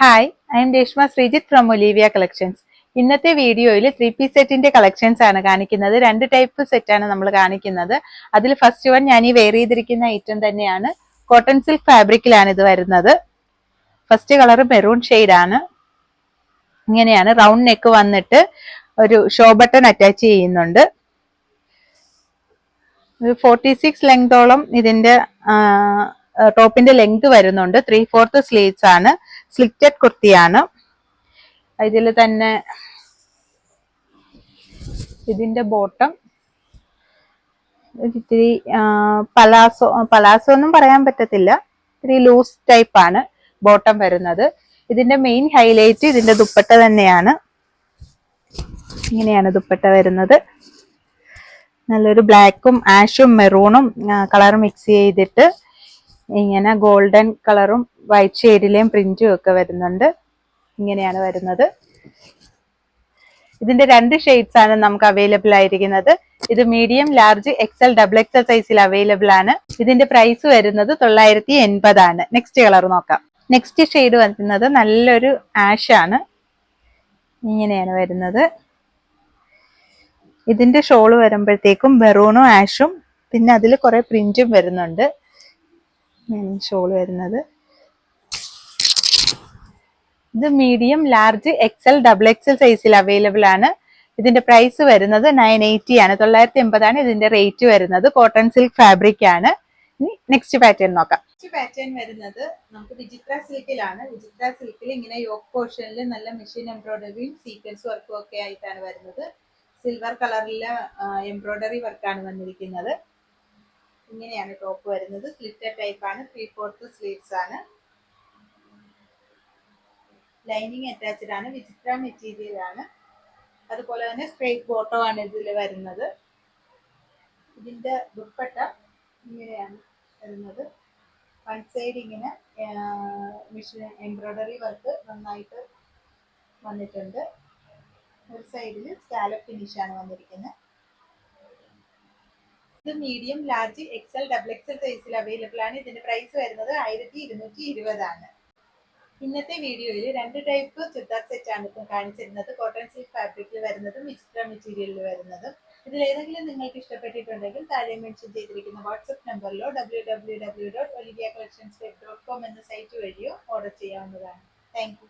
Hi I'm Reshma Sreejith from Olivia collections ഇന്നത്തെ വീഡിയോയിൽ three piece സെറ്റിന്റെ കളക്ഷൻസ് ആണ് കാണിക്കുന്നത്. രണ്ട് ടൈപ്പ് സെറ്റ് ആണ് നമ്മൾ കാണിക്കുന്നത്. അതിൽ ഫസ്റ്റ് വൺ ഞാൻ ഈ വെയർ ചെയ്തിരിക്കുന്ന ഐറ്റം തന്നെയാണ്. കോട്ടൺ സിൽക്ക് ഫാബ്രിക്കിലാണ് ഇത് വരുന്നത്. ഫസ്റ്റ് കളർ മെറൂൺ ആണ്. ഇങ്ങനെയാണ് റൗണ്ട് നെക്ക് വന്നിട്ട് ഒരു ഷോ ബട്ടൺ അറ്റാച്ച് ചെയ്യുന്നുണ്ട്. ഫോർട്ടി സിക്സ് ലെങ്തോളം ഇതിന്റെ ടോപ്പിന്റെ ലെങ്ത് വരുന്നുണ്ട്. ത്രീ ഫോർത്ത് സ്ലീവ്സ് ആണ്. സ്ലിറ്റഡ് കുർത്തിയാണ്. ഇതിൽ തന്നെ ഇതിന്റെ ബോട്ടം ഇത്തിരി പലാസോ പലാസോ ഒന്നും പറയാൻ പറ്റത്തില്ല. ഇത്തിരി ലൂസ് ടൈപ്പ് ആണ് ബോട്ടം വരുന്നത്. ഇതിന്റെ മെയിൻ ഹൈലൈറ്റ് ഇതിന്റെ ദുപ്പട്ട തന്നെയാണ്. ഇങ്ങനെയാണ് ദുപ്പട്ട വരുന്നത്. നല്ലൊരു ബ്ലാക്കും ആഷും മെറൂണും കളർ മിക്സ് ചെയ്തിട്ട് ഇങ്ങനെ ഗോൾഡൻ കളറും വൈറ്റ് ഷെയ്ഡിലെയും പ്രിന്റും ഒക്കെ വരുന്നുണ്ട്. ഇങ്ങനെയാണ് വരുന്നത്. ഇതിന്റെ രണ്ട് ഷെയ്ഡ്സ് ആണ് നമുക്ക് അവൈലബിൾ ആയിരിക്കുന്നത്. ഇത് medium large XL double XL സൈസിൽ അവൈലബിൾ ആണ്. ഇതിന്റെ പ്രൈസ് വരുന്നത് തൊള്ളായിരത്തി എൺപതാണ് നെക്സ്റ്റ് കളർ നോക്കാം. നെക്സ്റ്റ് ഷെയ്ഡ് വരുന്നത് നല്ലൊരു ആഷ് ആണ്. ഇങ്ങനെയാണ് വരുന്നത്. ഇതിന്റെ ഷോൾ വരുമ്പോഴത്തേക്കും മെറൂണും ആഷും പിന്നെ അതിൽ കുറെ പ്രിന്റും വരുന്നുണ്ട്. ഷോൾ വരുന്നത്. ഇത് medium large XL double XL സൈസിൽ അവൈലബിൾ ആണ്. ഇതിന്റെ പ്രൈസ് വരുന്നത് നയൻ എയ്റ്റി ആണ്. തൊള്ളായിരത്തി എൺപതാണ് ഇതിന്റെ റേറ്റ് വരുന്നത്. കോട്ടൺ സിൽക്ക് ഫാബ്രിക് ആണ്. ഇനി നെക്സ്റ്റ് പാറ്റേൺ നോക്കാം. നെക്സ്റ്റ് പാറ്റേൺ വരുന്നത് നമുക്ക് വിചിത്ര സിൽക്കിലാണ് വിചിത്ര സിൽക്കിൽ ഇങ്ങനെ യോക്ക് പോർഷനിൽ നല്ല മെഷീൻ എംബ്രോയിഡറിയും സീക്വൻസ് വർക്കും ഒക്കെ ആയിട്ടാണ് വരുന്നത്. സിൽവർ കളറിലെ എംബ്രോയിഡറി വർക്കാണ് വന്നിരിക്കുന്നത്. ഇങ്ങനെയാണ് ടോപ്പ് വരുന്നത്. സ്ലിറ്റർ ടൈപ്പ് ആണ്. ത്രീ ഫോർത്ത് സ്ലീവ്സ് ആണ്. ലൈനിങ് അറ്റാച്ച്ഡ് ആണ്. വിചിത്ര മെറ്റീരിയൽ ആണ്. അതുപോലെ തന്നെ സ്ട്രേറ്റ് ബോട്ടോ ആണ് ഇതിൽ വരുന്നത്. ഇതിന്റെ ദുപ്പട്ട ഇങ്ങനെയാണ് വരുന്നത്. വൺ സൈഡ് ഇങ്ങനെ മിഷൻ എംബ്രോയിഡറി വർക്ക് നന്നായിട്ട് വന്നിട്ടുണ്ട്. ഒരു സൈഡിൽ സ്കാലപ്പ് ഫിനിഷ് ആണ് വന്നിരിക്കുന്നത്. Medium large XL double XL സൈസിൽ അവൈലബിൾ ആണ്. ഇതിന്റെ പ്രൈസ് വരുന്നത് ആയിരത്തി ഇരുന്നൂറ്റി ഇരുപതാണ് ഇന്നത്തെ വീഡിയോയിൽ രണ്ട് ടൈപ്പ് ചുരിദാർ സെറ്റ് ആണ് ഇപ്പം കാണിച്ചിരുന്നത്. കോട്ടൺ സിൽക്ക് ഫാബ്രിക്കിൽ വരുന്നതും വിചിത്ര മെറ്റീരിയലിൽ വരുന്നതും. ഇതിൽ ഏതെങ്കിലും നിങ്ങൾക്ക് ഇഷ്ടപ്പെട്ടിട്ടുണ്ടെങ്കിൽ താഴെ മെൻഷൻ ചെയ്തിരിക്കുന്ന WhatsApp നമ്പറിലോ W W W dot Olivia collections dot com എന്ന സൈറ്റ് വഴിയോ ഓർഡർ ചെയ്യാവുന്നതാണ്. Thank you